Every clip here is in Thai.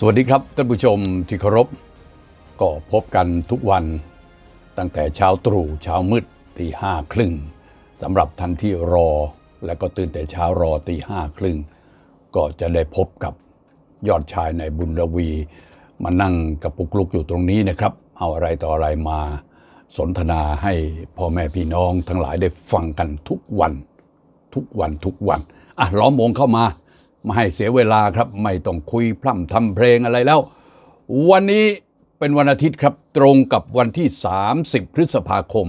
สวัสดีครับท่านผู้ชมที่เคารพ ก็พบกันทุกวันตั้งแต่เช้าตรู่เช้ามืดตีห้าครึ่งสำหรับท่านที่รอ และก็ตื่นแต่เช้ารอตีห้าครึ่งก็จะได้พบกับยอดชายในบุญระวี มานั่งกับปุกลุกอยู่ตรงนี้นะครับ เอาอะไรต่ออะไรมาสนทนาให้พ่อแม่พี่น้องทั้งหลายได้ฟังกันทุกวัน ทุกวันทุกวันอะล้อมวงเข้ามา ไม่ให้เสียเวลาครับ ไม่ต้องคุยพร่ำทำเพลงอะไรแล้ว วันนี้เป็นวันอาทิตย์ครับตรงกับวันที่ 30 พฤษภาคม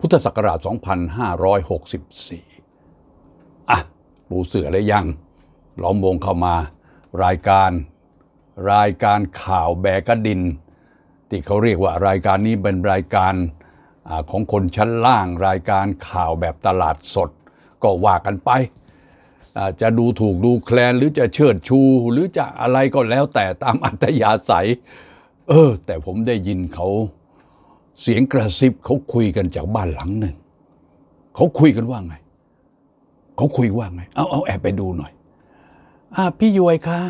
พุทธศักราช 2564 อะ ปูเสือเลยยังล้อมวงเข้ามารายการ รายการข่าวแบกดิน ที่เขาเรียกว่ารายการนี้เป็นรายการอของคนชั้นล่าง รายการข่าวแบบตลาดสด ก็ว่ากันไป จะดูถูกดูแคลนหรือจะเชิดชู หรือจะอะไรก็แล้วแต่ตามอัตยาศัย เออ แต่ผมได้ยินเขาเสียงกระซิบเขาคุยกันจากบ้านหลังหนึ่งเขาคุยกันว่าไงเขาคุยว่าไง เอาเอาแอบไปดูหน่อยอ่าพี่ยวยคะ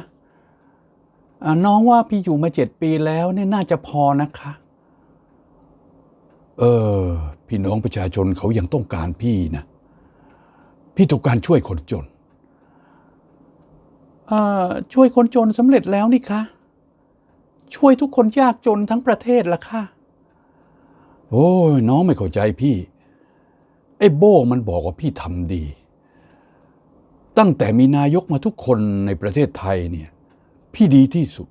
อ่าน้องว่าพี่อยู่มาเจ็ดปีแล้วเนี่ยน่าจะพอนะคะ เออ พี่น้องประชาชนเขายังต้องการพี่นะ พี่ต้องการช่วยคนจน ช่วยคนจนสำเร็จแล้วนี่คะ ช่วยทุกคนยากจนทั้งประเทศละค่ะ โอ้ยน้องไม่เข้าใจพี่ ไอ้โบ้มันบอกว่าพี่ทำดี ตั้งแต่มีนายกมาทุกคนในประเทศไทยเนี่ย พี่ดีที่สุด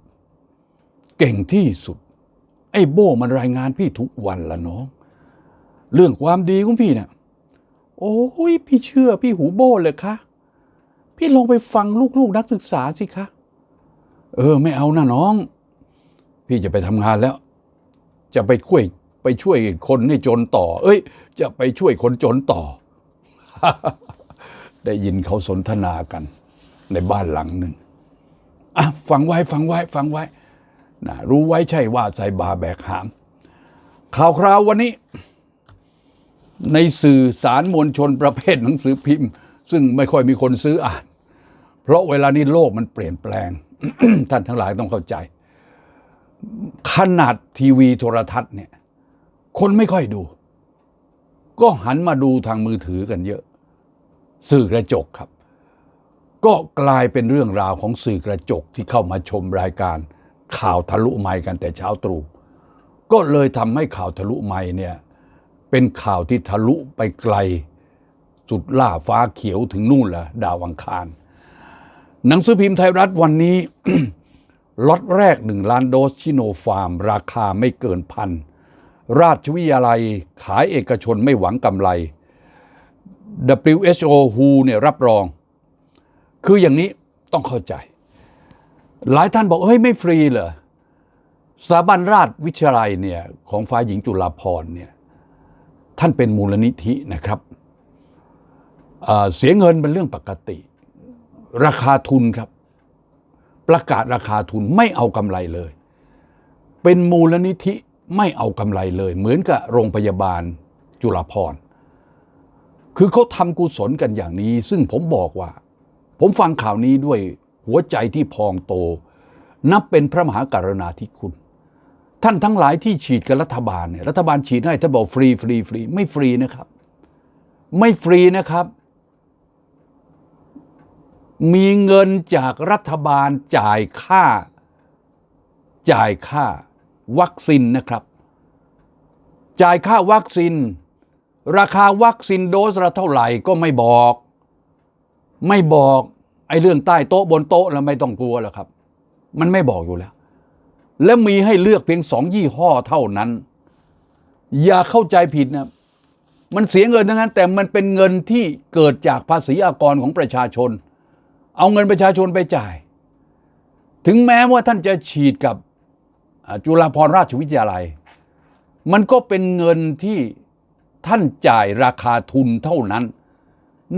เก่งที่สุด ไอ้โบ้มันรายงานพี่ทุกวันละน้อง เรื่องความดีของพี่เนี่ยโอ้ยพี่เชื่อพี่หูโบ้เลยคะ พี่ลองไปฟังลูกๆนักศึกษาสิคะ เออ ไม่เอานะน้อง พี่จะไปทำงานแล้ว จะไปช่วยไปช่วยคนให้จนต่อ เอ้ย จะไปช่วยคนจนต่อ ได้ยินเขาสนทนากัน ในบ้านหลังหนึ่งอะฟังไว้ฟังไว้ฟังไว้นะรู้ไว้ใช่ว่าใส่บาแบกหาม ข่าวคราววันนี้ ในสื่อสารมวลชนประเภทหนังสือพิมพ์ ซึ่งไม่ค่อยมีคนซื้ออ่าน เพราะเวลานี้โลกมันเปลี่ยนแปลง ท่านทั้งหลายต้องเข้าใจ ขนาดทีวีโทรทัศน์เนี่ย คนไม่ค่อยดู ก็หันมาดูทางมือถือกันเยอะ สื่อกระจกครับ ก็กลายเป็นเรื่องราวของสื่อกระจกที่เข้ามาชมรายการ ข่าวทะลุไมค์กันแต่เช้าตรู่ก็เลยทำให้ข่าวทะลุไมค์เนี่ยเป็นข่าวที่ทะลุไปไกล สุดล่าฟ้าเขียวถึงนู่นแหละดาวอังคาร หนังสือพิมพ์ไทยรัฐวันนี้ล็อตแรกหนึ่งล้านโดสชิโนฟาร์ม ราคาไม่เกินพัน ราชวิทยาลัยขายเอกชนไม่หวังกำไร WHO WHO เนี่ยรับรอง คืออย่างนี้ต้องเข้าใจ หลายท่านบอกเฮ้ยไม่ฟรีเหรอสถาบันราชวิทยาลัยเนี่ยของฝ่ายหญิงจุฬาภรณ์เนี่ยท่านเป็นมูลนิธินะครับเสียเงินเป็นเรื่องปกติ ราคาทุนครับ ประกาศราคาทุนไม่เอากำไรเลย เป็นมูลนิธิไม่เอากำไรเลย เหมือนกับโรงพยาบาลจุฬาภรณ์คือเขาทำกุศลกันอย่างนี้ ซึ่งผมบอกว่า ผมฟังข่าวนี้ด้วยหัวใจที่พองโต นับเป็นพระมหากรณาธิคุณ ท่านทั้งหลายที่ฉีดกับรัฐบาลเนี่ยรัฐบาลฉีดให้ท่านบอกฟรีฟรีฟรีไม่ฟรีนะครับ ไม่ฟรีนะครับ มีเงินจากรัฐบาลจ่ายค่า จ่ายค่าวัคซีนนะครับ จ่ายค่าวัคซีน ราคาวัคซีนโดสละเท่าไหร่ก็ไม่บอก ไม่บอกไอ้เรื่องใต้โต๊ะบนโต๊ะเราไม่ต้องกลัวหรอกครับ มันไม่บอกอยู่แล้ว และมีให้เลือกเพียงสองยี่ห้อเท่านั้น อย่าเข้าใจผิดนะมันเสียเงินทั้งนั้น แต่มันเป็นเงินที่เกิดจากภาษีอากรของประชาชน เอาเงินประชาชนไปจ่าย ถึงแม้ว่าท่านจะฉีดกับจุฬาภรณราชวิทยาลัย มันก็เป็นเงินที่ท่านจ่ายราคาทุนเท่านั้น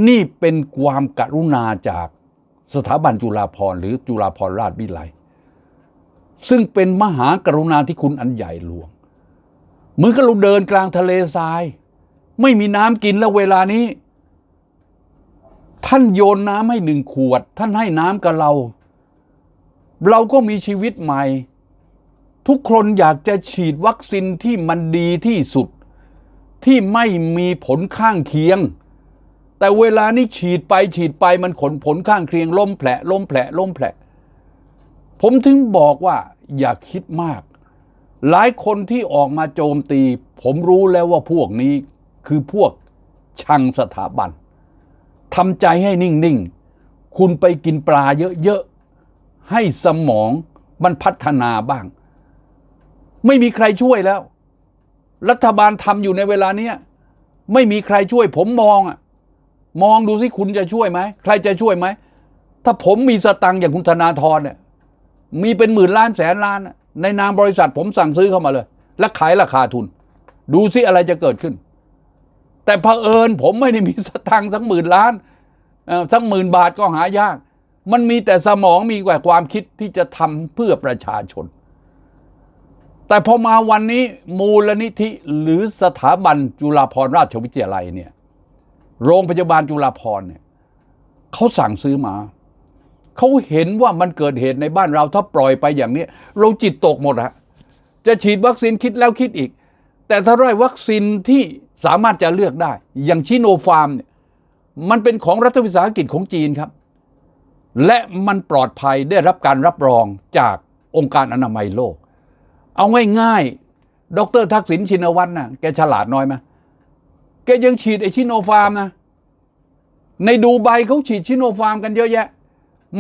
นี่เป็นความกรุณาจากสถาบันจุฬาภรณ์หรือจุฬาภรณราชวิทยาลัย ซึ่งเป็นมหากรุณาธิคุณอันใหญ่หลวงเหมือนกับเราเดินกลางทะเลทราย ไม่มีน้ำกินแล้วเวลานี้ ท่านโยนน้ำให้หนึ่งขวด ท่านให้น้ำกับเรา เราก็มีชีวิตใหม่ ทุกคนอยากจะฉีดวัคซีนที่มันดีที่สุด ที่ไม่มีผลข้างเคียง แต่เวลานี้ฉีดไปฉีดไปมันขนผลข้างเคียงล้มแผลล้มแผลล้มแผลผมถึงบอกว่าอย่าคิดมาก หลายคนที่ออกมาโจมตี ผมรู้แล้วว่าพวกนี้คือพวกชังสถาบัน ทำใจให้นิ่ง ๆ คุณไปกินปลาเยอะ ๆ ให้สมองมันพัฒนาบ้าง ไม่มีใครช่วยแล้ว รัฐบาลทำอยู่ในเวลาเนี้ยไม่มีใครช่วย ผมมองอะมองดูสิคุณจะช่วยไหมใครจะช่วยไหมถ้าผมมีสตังค์อย่างคุณธนาธรเนี่ยมีเป็นหมื่นล้านแสนล้าน ในนามบริษัทผมสั่งซื้อเข้ามาเลย และขายราคาทุน ดูซิอะไรจะเกิดขึ้น แต่เผอิญผมไม่ได้มีสตังค์สักหมื่นล้านสักหมื่นบาทก็หายาก มันมีแต่สมองมีแต่ความคิดที่จะทำเพื่อประชาชน แต่พอมาวันนี้มูลนิธิหรือสถาบันจุฬาภรณราชวิทยาลัยเนี่ยโรงพยาบาลจุฬาภรณ์เนี่ยเขาสั่งซื้อมาเขาเห็นว่ามันเกิดเหตุในบ้านเราถ้าปล่อยไปอย่างนี้เราจิตตกหมดฮะจะฉีดวัคซีนคิดแล้วคิดอีก แต่ถ้าได้วัคซีนที่ สามารถจะเลือกได้ อย่างชิโนฟาร์มเนี่ยมันเป็นของรัฐวิสาหกิจของจีนครับ และมันปลอดภัยได้รับการรับรองจากองค์การอนามัยโลก เอาง่ายๆ ดรทักษิณชินวัตรนะแกฉลาดน้อยไหมแกยังฉีดไอชิโนฟาร์มนะ ในดูไบเขาฉีดชิโนฟาร์มกันเยอะแยะ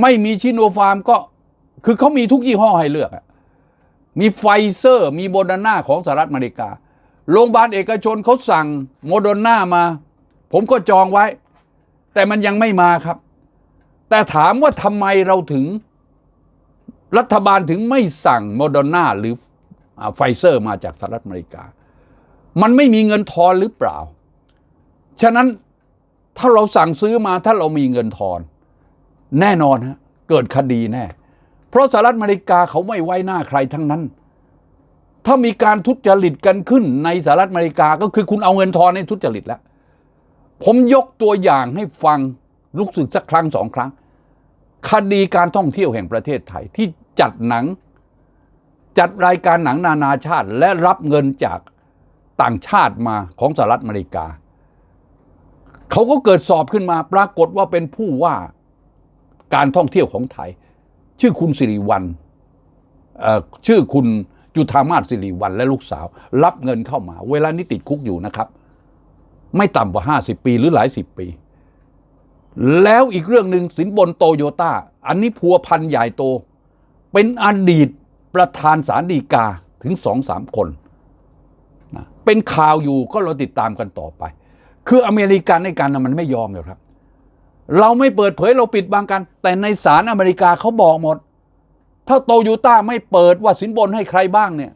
ไม่มีชิโนฟาร์มก็คือเขามีทุกยี่ห้อให้เลือกอะมีไฟเซอร์ มีโมเดอร์นาของสหรัฐอเมริกา โรงพยาบาลเอกชนเขาสั่งโมเดอร์นามา ผมก็จองไว้ แต่มันยังไม่มาครับ แต่ถามว่าทำไมเราถึง รัฐบาลถึงไม่สั่งโมเดอร์นาหรือไฟเซอร์มาจากสหรัฐอเมริกา มันไม่มีเงินทอนหรือเปล่า ฉะนั้นถ้าเราสั่งซื้อมาถ้าเรามีเงินทอน แน่นอนฮะเกิดคดีแน่ เพราะสหรัฐอเมริกาเขาไม่ไว้หน้าใครทั้งนั้น ถ้ามีการทุจริตกันขึ้นในสหรัฐอเมริกาก็คือคุณเอาเงินทอนให้ทุจริตแล้ว ผมยกตัวอย่างให้ฟังรู้สึกสักครั้งสองครั้ง คดีการท่องเที่ยวแห่งประเทศไทยที่จัดหนัง จัดรายการหนังนานาชาติ และรับเงินจากต่างชาติมาของสหรัฐอเมริกา เขาก็เกิดสอบขึ้นมาปรากฏว่าเป็นผู้ว่าการท่องเที่ยวของไทย ชื่อคุณสิริวัลชื่อคุณ จุธามาศสิริวัลและลูกสาว รับเงินเข้ามา เวลานี้ติดคุกอยู่นะครับ ไม่ต่ำกว่า 50 ปีหรือหลายสิบปี แล้วอีกเรื่องหนึ่งสินบนโตโยต้า อันนี้พัวพันใหญ่โต เป็นอดีตประธานสารดีกาถึงสองสามคนนะเป็นข่าวอยู่ก็เราติดตามกันต่อไป คืออเมริกันในการนะมันไม่ยอมหรอกครับ เราไม่เปิดเผยเราปิดบังกัน แต่ในศาลอเมริกาเขาบอกหมด ถ้าโตโยต้าไม่เปิดว่าสินบนให้ใครบ้างเนี่ย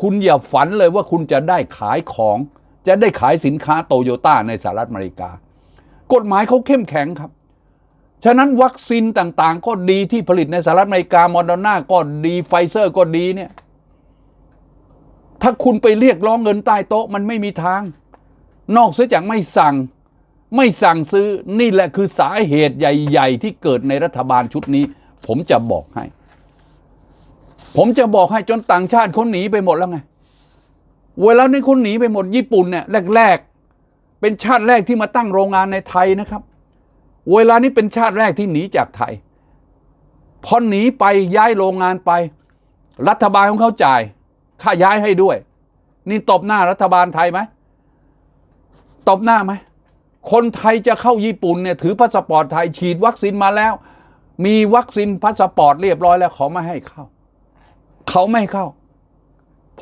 คุณอย่าฝันเลยว่าคุณจะได้ขายของ จะได้ขายสินค้าโตโยต้าในสหรัฐอเมริกา กฎหมายเขาเข้มแข็งครับ ฉะนั้นวัคซีนต่างๆ ก็ดีที่ผลิตในสหรัฐอเมริกามอร์นาก็ดีไฟเซอร์ก็ดีเนี่ย ถ้าคุณไปเรียกร้องเงินใต้โต๊ะมันไม่มีทาง นอกเสียจากไม่สั่งไม่สั่งซื้อนี่แหละคือสาเหตุใหญ่ ๆ ที่เกิดในรัฐบาลชุดนี้ ผมจะบอกให้ ผมจะบอกให้จนต่างชาติเขาหนีไปหมดแล้วไง เวลานี้คนหนีไปหมดญี่ปุ่นเนี่ยแรกๆ เป็นชาติแรกที่มาตั้งโรงงานในไทยนะครับ เวลานี้เป็นชาติแรกที่หนีจากไทย พอหนีไปย้ายโรงงานไป รัฐบาลของเขาจ่าย ค่าย้ายให้ด้วย นี่ตบหน้ารัฐบาลไทยไหมตบหน้าไหมคนไทยจะเข้าญี่ปุ่นเนี่ยถือพาสปอร์ตไทยฉีดวัคซีนมาแล้ว มีวัคซีนพาสปอร์ตเรียบร้อยแล้วเขาไม่ให้เข้า เขาไม่ให้เข้า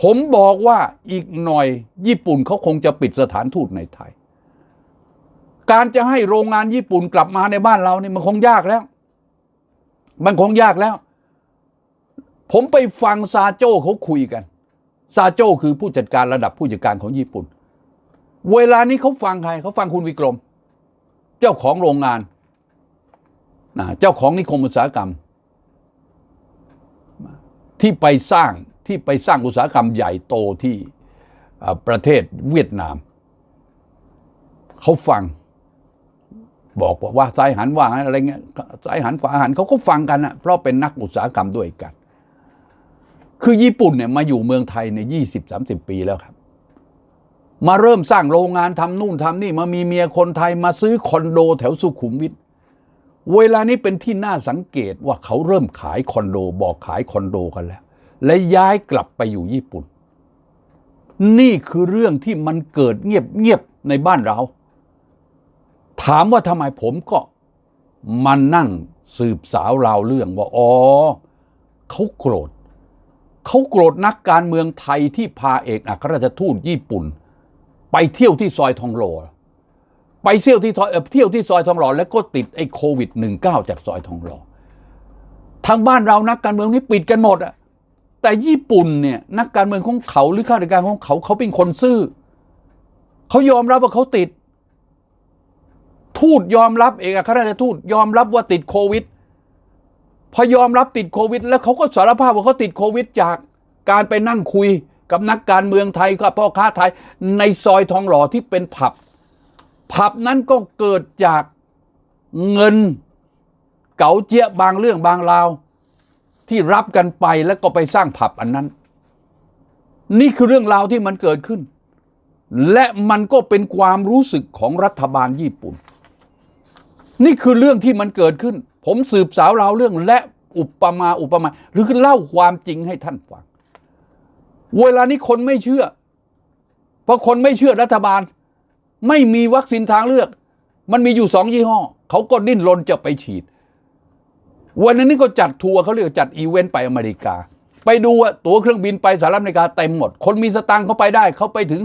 ผมบอกว่าอีกหน่อยญี่ปุ่นเขาคงจะปิดสถานทูตในไทย การจะให้โรงงานญี่ปุ่นกลับมาในบ้านเราเนี่ยมันคงยากแล้ว มันคงยากแล้ว ผมไปฟังซาโจ้เขาคุยกันซาโจ้คือผู้จัดการระดับผู้จัดการของญี่ปุ่น เวลานี้เขาฟังใครเขาฟังคุณวิกรม เจ้าของโรงงานนะเจ้าของนิคมอุตสาหกรรม ที่ไปสร้างที่ไปสร้างอุตสาหกรรมใหญ่โตที่ประเทศเวียดนาม เขาฟัง บอกว่าซ้ายหันว่าอะไรเงี้ยซ้ายหันขวาหันเขาก็ฟังกันนะเพราะเป็นนักอุตสาหกรรมด้วยกัน คือญี่ปุ่นเนี่ยมาอยู่เมืองไทยในยี่สิบสามสิบปีแล้วครับ มาเริ่มสร้างโรงงานทำนู่นทำนี่มามีเมียคนไทยมาซื้อคอนโดแถวสุขุมวิท เวลานี้เป็นที่น่าสังเกตว่าเขาเริ่มขายคอนโดบอกขายคอนโดกันแล้ว และย้ายกลับไปอยู่ญี่ปุ่น นี่คือเรื่องที่มันเกิดเงียบๆในบ้านเรา ถามว่าทำไมผมก็มานั่งสืบสาวราวเรื่องว่าอ๋อเขาโกรธเขาโกรธนักการเมืองไทยที่พาเอกอัครราชทูตญี่ปุ่น ไปเที่ยวที่ซอยทองหล่อ ไปเที่ยวที่ซอยเอ่อเที่ยวที่ซอยทองหล่อแล้วก็ติดไอ้โควิด -19 จากซอยทองหล่อทางบ้านเรานักการเมืองนี่ปิดกันหมดอะแต่ญี่ปุ่นเนี่ยนักการเมืองของเขาหรือข้าราชการของเขาเขาเป็นคนซื่อเขายอมรับว่าเขาติด ทูตยอมรับเอกอัครราชทูตยอมรับว่าติดโควิด พอยอมรับติดโควิด แล้วเขาก็สารภาพว่าเขาติดโควิด จากการไปนั่งคุยกับนักการเมืองไทยกับพ่อค้าไทยในซอยทองหล่อที่เป็นผับ ผับนั้นก็เกิดจากเงินเก๋าเจี๊ยบางเรื่องบางราว ที่รับกันไปแล้วก็ไปสร้างผับอันนั้น นี่คือเรื่องราวที่มันเกิดขึ้น และมันก็เป็นความรู้สึกของรัฐบาลญี่ปุ่น นี่คือเรื่องที่มันเกิดขึ้น ผมสืบสาวราวเรื่องและอุปมาอุปไมยหรือเล่าความจริงให้ท่านฟัง เวลานี้คนไม่เชื่อ เพราะคนไม่เชื่อรัฐบาล ไม่มีวัคซีนทางเลือก มันมีอยู่สองยี่ห้อ เขาก็ดิ้นรนจะไปฉีด วันนี้ก็จัดทัวร์เขาเรียกว่าจัดอีเวนต์ไปอเมริกา ไปดูว่าตั๋วเครื่องบินไปสหรัฐอเมริกาเต็มหมด คนมีสตังค์เขาไปได้ เขาไปถึง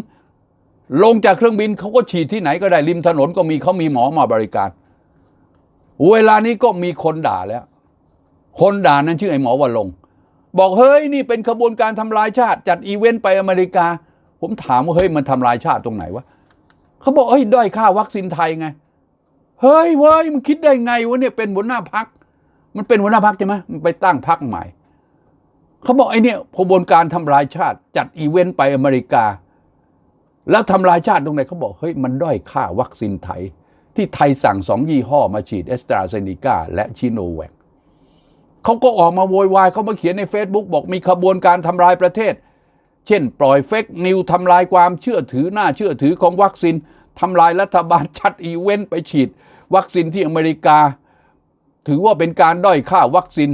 ลงจากเครื่องบินเขาก็ฉีดที่ไหนก็ได้ริมถนนก็มีเขามีหมอมาบริการ เวลานี้ก็มีคนด่าแล้ว คนด่านั้นชื่อไอ้หมอวันลง บอกเฮ้ยนี่เป็นขบวนการทำลายชาติ จัดอีเวนต์ไปอเมริกา ผมถามว่าเฮ้ยมันทำลายชาติตรงไหนวะ เขาบอกเฮ้ยด้อยค่าวัคซีนไทยไง เฮ้ยเว้ยมันคิดได้ไงวะเนี่ยเป็นหัวหน้าพัก มันเป็นหัวหน้าพักใช่ไหมมันไปตั้งพักใหม่ เขาบอกไอ้เนี่ยขบวนการทำลายชาติจัดอีเวนต์ไปอเมริกา แล้วทำลายชาติตรงไหนเขาบอกเฮ้ยมันด้อยค่าวัคซีนไทย ที่ไทยสั่งสองยี่ห้อมาฉีดเอสตราเซเนกาและชิโนแวคเขาก็ออกมาโวยวายเขามาเขียนใน Facebook บอกมีขบวนการทำลายประเทศ เช่น ปล่อยเฟกนิวทำลายความเชื่อถือหน้าเชื่อถือของวัคซีนทำลายรัฐบาลจัดอีเวนต์ไปฉีด วัคซีนที่อเมริกา ถือว่าเป็นการด้อยค่าวัคซีน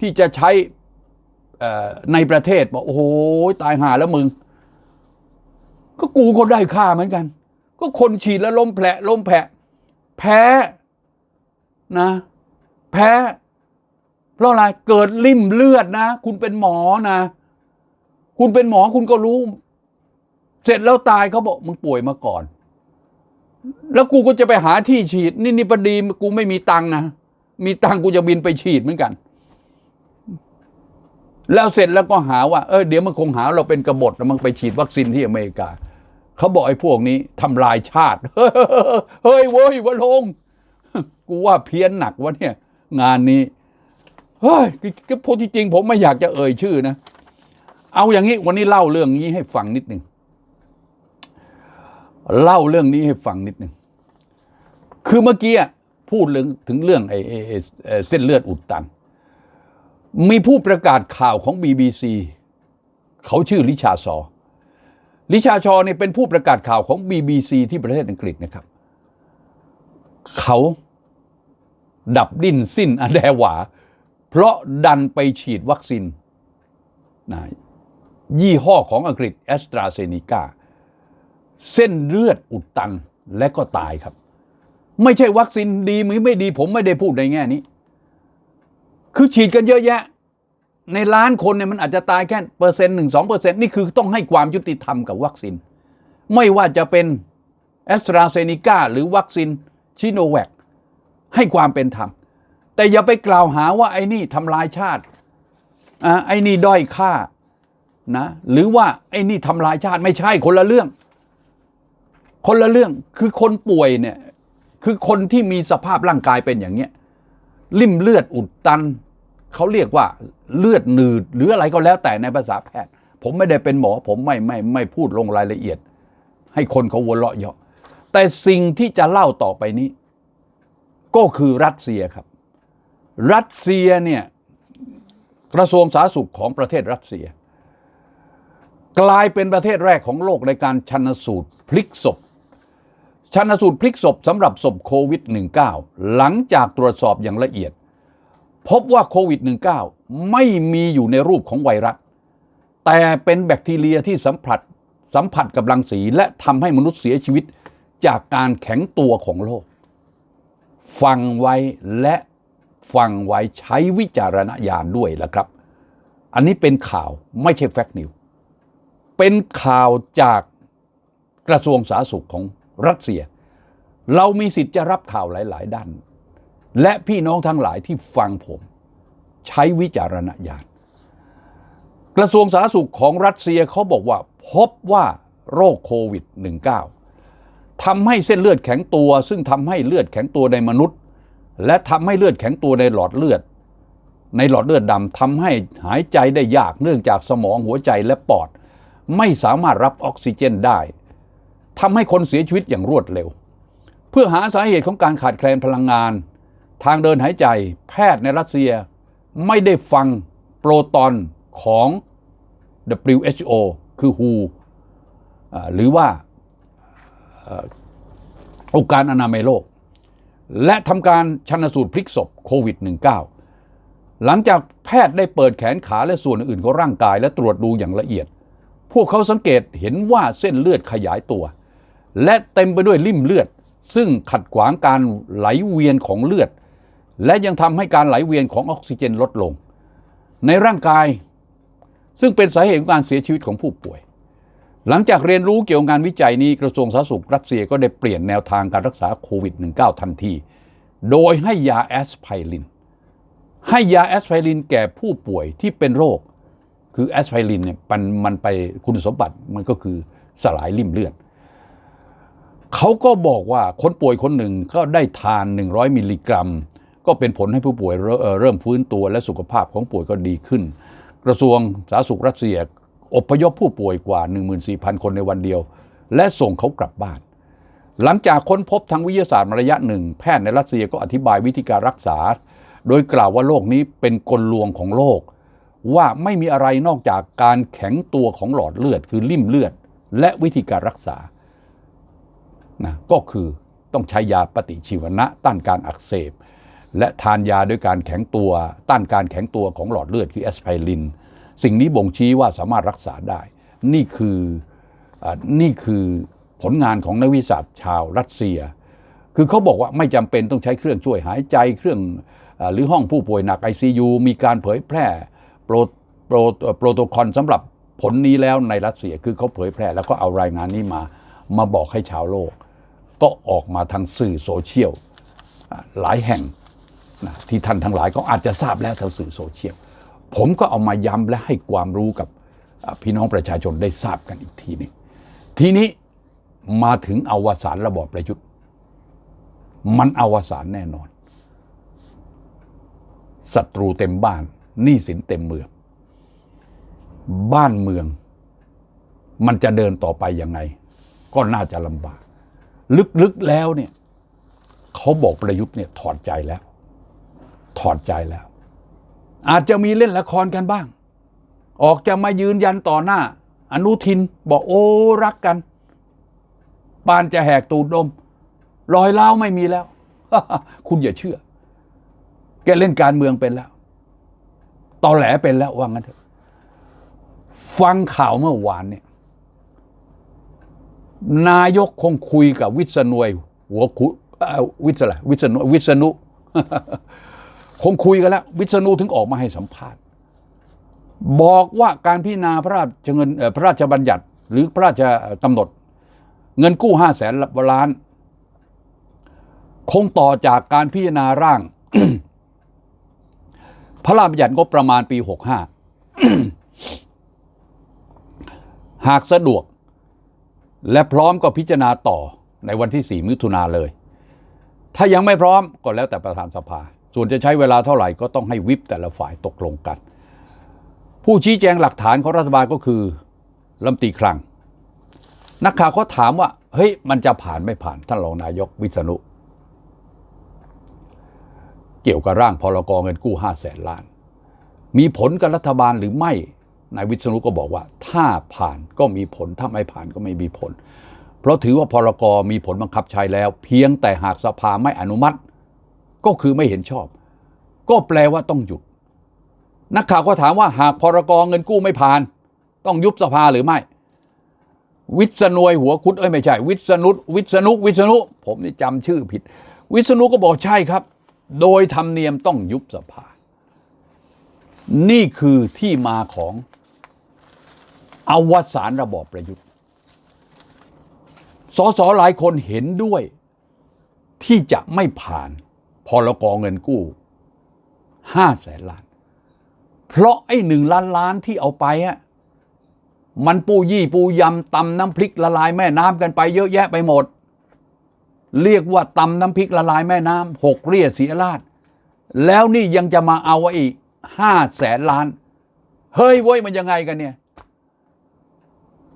ที่จะใช้ในประเทศบอกโอ้โหตายห่าแล้วมึง ก็กูก็ได้ค่าเหมือนกัน ก็คนฉีดแล้วล้มแผลล้มแผลแพ้นะ แพ้ เพราะอะไรเกิดริ่มเลือดนะ คุณเป็นหมอนะ คุณเป็นหมอคุณก็รู้ เสร็จแล้วตายเขาบอกมึงป่วยมาก่อน แล้วกูก็จะไปหาที่ฉีด นี่นี่พอดีกูไม่มีตังนะ มีตังกูจะบินไปฉีดเหมือนกัน แล้วเสร็จแล้วก็หาว่า เออเดี๋ยวมันคงหาเราเป็นกบฏแล้วมันไปฉีดวัคซีนที่อเมริกาเขาบอกไอ้พวกนี้ทำลายชาติ เฮ้ยเว้ยวะลง กูว่าเพี้ยนหนักวะเนี่ย งานนี้เฮ้ยก็พูดที่จริงผมไม่อยากจะเอ่ยชื่อนะ เอาอย่างนี้วันนี้เล่าเรื่องนี้ให้ฟังนิดหนึ่งเล่าเรื่องนี้ให้ฟังนิดหนึ่งคือเมื่อกี้พูดเรื่องถึงเรื่องไอ้ไอ้ไอ้ไอ้เส้นเลือดอุดตัน มีผู้ประกาศข่าวของ BBC เขาชื่อลิชาซอ ลิชาชอเนี่ยเป็นผู้ประกาศข่าวของ BBC ที่ประเทศอังกฤษนะครับ เขาดับดิ้นสิ้นอแดหวา เพราะดันไปฉีดวัคซีนนะ ยี่ห้อของอังกฤษแอสตราเซเนกาเส้นเลือดอุดตันและก็ตายครับ ไม่ใช่วัคซีนดีหรือไม่ดีผมไม่ได้พูดในแง่นี้ คือฉีดกันเยอะแยะ ในล้านคนเนี่ยมันอาจจะตายแค่เปอร์เซ็นต์หนึ่งสองเปอร์เซ็นต์นี่คือต้องให้ความยุติธรรมกับวัคซีน ไม่ว่าจะเป็นแอสตราเซเนกาหรือวัคซีนชิโนแวคให้ความเป็นธรรม แต่อย่าไปกล่าวหาว่าไอ้นี่ทำลายชาติอ่าไอ้นี่ด้อยค่า นะหรือว่าไอ้นี่ทำลายชาติไม่ใช่คนละเรื่อง คนละเรื่องคือคนป่วยเนี่ยคือคนที่มีสภาพร่างกายเป็นอย่างเนี้ยริ่มเลือดอุดตันเขาเรียกว่าเลือดหนืดหรืออะไรก็แล้วแต่ในภาษาแพทย์ ผมไม่ได้เป็นหมอ ผมไม่ไม่ไม่พูดลงรายละเอียด ให้คนเขาหัวเราะเยาะแต่สิ่งที่จะเล่าต่อไปนี้ ก็คือรัสเซียครับ รัสเซียเนี่ยกระทรวงสาธารณสุขของประเทศรัสเซีย กลายเป็นประเทศแรกของโลกในการชันสูตรพลิกศพชันสูตรพลิกศพสำหรับศพโควิด -19 หลังจากตรวจสอบอย่างละเอียด พบว่าโควิด -19 ไม่มีอยู่ในรูปของไวรัส แต่เป็นแบคทีเรียที่สัมผัสสัมผัสกับรังสีและทำให้มนุษย์เสียชีวิตจากการแข็งตัวของโลก ฟังไว้และฟังไว้ใช้วิจารณญาณด้วยละครับ อันนี้เป็นข่าวไม่ใช่แฟกต์นิว เป็นข่าวจากกระทรวงสาธารณสุขของรัสเซีย เรามีสิทธิ์จะรับข่าวหลาย ๆ ด้าน และพี่น้องทั้งหลายที่ฟังผม ใช้วิจารณญาณกระทรวงสาธารณสุขของรัสเซียเขาบอกว่าพบว่าโรคโควิด -19 ทำให้เส้นเลือดแข็งตัว ซึ่งทำให้เลือดแข็งตัวในมนุษย์ และทำให้เลือดแข็งตัวในหลอดเลือด ในหลอดเลือดดำทำให้หายใจได้ยากเนื่องจากสมองหัวใจและปอด ไม่สามารถรับออกซิเจนได้ทำให้คนเสียชีวิตอย่างรวดเร็ว เพื่อหาสาเหตุของการขาดแคลนพลังงาน ทางเดินหายใจ แพทย์ในรัสเซียไม่ได้ฟังโปรตอนของ WHO คือ WHO อหรือว่าเอ่อองค์การอนามัยโลก และทำการชันสูตรพลิกศพโควิด -19 หลังจากแพทย์ได้เปิดแขนขาและส่วนอื่นของร่างกายและตรวจดูอย่างละเอียด พวกเขาสังเกตเห็นว่าเส้นเลือดขยายตัว และเต็มไปด้วยริ่มเลือด ซึ่งขัดขวางการไหลเวียนของเลือด และยังทำให้การไหลเวียนของออกซิเจนลดลง ในร่างกาย ซึ่งเป็นสาเหตุของการเสียชีวิตของผู้ป่วย หลังจากเรียนรู้เกี่ยวกับงานวิจัยนี้กระทรวงสาธารณสุขรัสเซียก็ได้เปลี่ยนแนวทางการรักษาโควิด -19 ทันที โดยให้ยาแอสไพรินให้ยาแอสไพรินแก่ผู้ป่วยที่เป็นโรค คือแอสไพรินเนี่ยมันมันไปคุณสมบัติมันก็คือสลายริ่มเลือดเขาก็บอกว่าคนป่วยคนหนึ่งก็ได้ทาน 100 มิลลิกรัม ก็เป็นผลให้ผู้ป่วยเริ่มฟื้นตัวและสุขภาพของป่วยก็ดีขึ้น กระทรวงสาธารณสุขรัสเซียอพยพผู้ป่วยกว่า 14,000 คนในวันเดียว และส่งเขากลับบ้าน หลังจากค้นพบทางวิทยาศาสตร์มาระยะหนึ่ง แพทย์ในรัสเซียก็อธิบายวิธีการรักษา โดยกล่าวว่าโรคนี้เป็นกลลวงของโลก ว่าไม่มีอะไรนอกจากการแข็งตัวของหลอดเลือด คือริ่มเลือด และวิธีการรักษานะก็คือต้องใช้ยาปฏิชีวนะต้านการอักเสบ และทานยาด้วยการแข็งตัว ต้านการแข็งตัวของหลอดเลือดคือแอสไพริน สิ่งนี้บ่งชี้ว่าสามารถรักษาได้ นี่คืออนี่คือผลงานของนักวิทยาตชาวรัสเซีย คือเขาบอกว่าไม่จำเป็นต้องใช้เครื่องช่วยหายใจเครื่องอหรือห้องผู้ป่วยหนัก ICU มีการเผยแพร่ โปรโปรโปรโตคอลสำหรับผลนี้แล้วในรัสเซียคือเขาเผยแพร่แล้วก็เอารายงานนี้มามาบอกให้ชาวโลก ก็ออกมาทางสื่อโซเชียลหลายแห่งนะที่ท่านทั้งหลายก็อาจจะทราบแล้วทางสื่อโซเชียลผมก็เอามาย้ำและให้ความรู้กับพี่น้องประชาชนได้ทราบกันอีกทีหนึงทีนี้มาถึงอวสานระบอบประยุทธ์ มันอวสานแน่นอนศัตรูเต็มบ้าน หนี้สินเต็มเมือง บ้านเมือง มันจะเดินต่อไปยังไง ก็น่าจะลำบาก ลึกๆแล้วเนี่ยเขาบอกประยุทธ์เนี่ยถอดใจแล้ว ถอดใจแล้ว อาจจะมีเล่นละครกันบ้าง ออกจะมายืนยันต่อหน้า อนุทินบอกโอ้รักกันปานจะแหกตูดดม รอยเล้าไม่มีแล้ว คุณอย่าเชื่อ แกเล่นการเมืองเป็นแล้ว ตอแหลเป็นแล้วว่างั้นเถอะฟังข่าวเมื่อวานเนี่ย นายกคงคุยกับวิษณุยหัวคุวิษณุวิษณุวิษณุคงคุยกันแล้ว วิษณุถึงออกมาให้สัมภาษณ์ บอกว่าการพิจารณาพระราชเงินพระราชบัญญัติ หรือพระราชกำหนด เงินกู้ห้าแสนล้าน คงต่อจากการพิจารณาร่าง พระราชบัญญัติงบประมาณปี 65 หากสะดวก และพร้อมก็พิจารณาต่อในวันที่ 4 มิถุนาเลย ถ้ายังไม่พร้อมก็แล้วแต่ประธานสภา ส่วนจะใช้เวลาเท่าไหร่ก็ต้องให้วิปแต่ละฝ่ายตกลงกัน ผู้ชี้แจงหลักฐานของรัฐบาลก็คือลำตีคลัง นักข่าวเขาถามว่า เฮ้ย มันจะผ่านไม่ผ่านท่านรองนายกวิษณุ เกี่ยวกับร่างพรกเงินกู้ห้าแสนล้าน มีผลกับรัฐบาลหรือไม่นายวิษณุก็บอกว่า ถ้าผ่านก็มีผลถ้าไม่ผ่านก็ไม่มีผล เพราะถือว่าพรกมีผลบังคับใช้แล้ว เพียงแต่หากสภาไม่อนุมัติ ก็คือไม่เห็นชอบ ก็แปลว่าต้องหยุด นักข่าวก็ถามว่าหากพรกเงินกู้ไม่ผ่าน ต้องยุบสภาหรือไม่ วิษณุหัวคุดเอ้ยไม่ใช่ วิษณุวิษณุวิษณุผมนี่จำชื่อผิด วิษณุก็บอกใช่ครับ โดยธรรมเนียมต้องยุบสภา นี่คือที่มาของอวสานระบอบประยุทธ์สสหลายคนเห็นด้วย ที่จะไม่ผ่านพรกเงินกู้ห้าแสนล้าน เพราะไอ้หนึ่งล้านล้านที่เอาไปอะมันปูยี่ปูยำตำน้ำพริกละลายแม่น้ำกันไปเยอะแยะไปหมด เรียกว่าตำน้ำพริกละลายแม่น้ำหกเรียเสียราดแล้วนี่ยังจะมาเอาอีกห้าแสนล้าน เฮ้ยเว้ยมันยังไงกันเนี่ย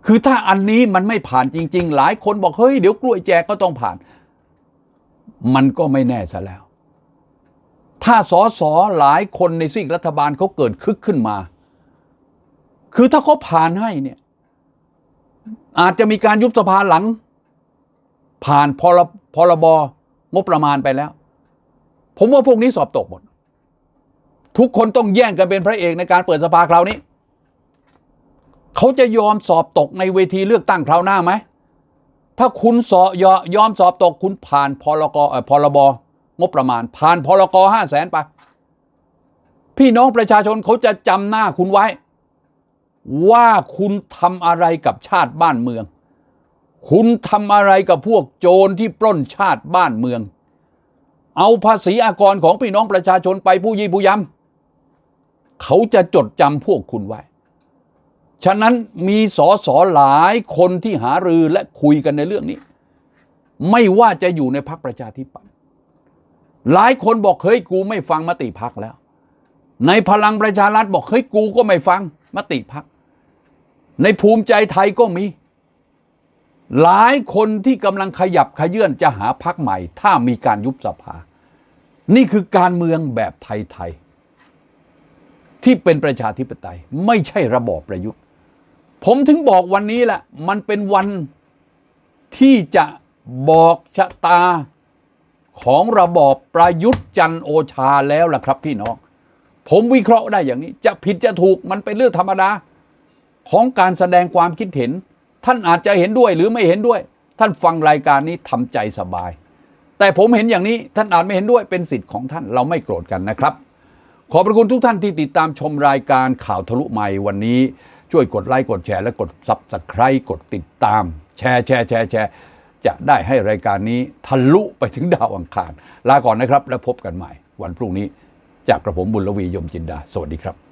คือถ้าอันนี้มันไม่ผ่านจริง ๆ หลายคนบอกเฮ้ยเดี๋ยวกล้วยแจกก็ต้องผ่าน มันก็ไม่แน่ซะแล้ว ถ้าสอสอหลายคนในซีกรัฐบาลเขาเกิดคึกขึ้นมา คือถ้าเขาผ่านให้เนี่ย อาจจะมีการยุบสภาหลัง ผ่านพรพรบงบประมาณไปแล้ว ผมว่าพวกนี้สอบตกหมด ทุกคนต้องแย่งกันเป็นพระเอกในการเปิดสภาคราวนี้ เขาจะยอมสอบตกในเวทีเลือกตั้งคราวหน้าไหมถ้าคุณสอยยอมสอบตกคุณผ่านพรกพรบงบประมาณ ผ่านพรกห้าแสนไปพี่น้องประชาชนเขาจะจำหน้าคุณไว้ ว่าคุณทำอะไรกับชาติบ้านเมือง คุณทำอะไรกับพวกโจรที่ปล้นชาติบ้านเมือง เอาภาษีอากรของพี่น้องประชาชนไปผู้ยี่ผู้ยำเขาจะจดจำพวกคุณไว้ ฉะนั้นมีสอสอหลายคนที่หารือและคุยกันในเรื่องนี้ ไม่ว่าจะอยู่ในพรรคประชาธิปัตย์หลายคนบอกเฮ้ยกูไม่ฟังมติพักแล้ว ในพลังประชารัฐบอกเฮ้ยกูก็ไม่ฟังมติพัก ในภูมิใจไทยก็มี หลายคนที่กำลังขยับขยื่นจะหาพักใหม่ ถ้ามีการยุบสภา นี่คือการเมืองแบบไทยๆที่เป็นประชาธิปไตย ไม่ใช่ระบอบประยุทธ์ ผมถึงบอกวันนี้แหละ มันเป็นวันที่จะบอกชะตาของระบอบประยุทธ์จันโอชาแล้วล่ะครับพี่น้อง ผมวิเคราะห์ได้อย่างนี้ จะผิดจะถูกมันเป็นเรื่องธรรมดา ของการแสดงความคิดเห็น ท่านอาจจะเห็นด้วยหรือไม่เห็นด้วย ท่านฟังรายการนี้ทำใจสบาย แต่ผมเห็นอย่างนี้ท่านอาจไม่เห็นด้วยเป็นสิทธิ์ของท่านเราไม่โกรธกันนะครับ ขอบพระคุณทุกท่านที่ติดตามชมรายการข่าวทะลุใหม่วันนี้ ช่วยกดไลค์กดแชร์และกดซับสไคร b e กดติดตาม แชร์แชร์แชร์แชร์จะได้ให้รายการนี้ทะลุไปถึงดาวอังคารลาก่อนนะครับ แล้วพบกันใหม่ วันพรุ่งนี้ จากกระผมบุญลวียมจินดา สวัสดีครับ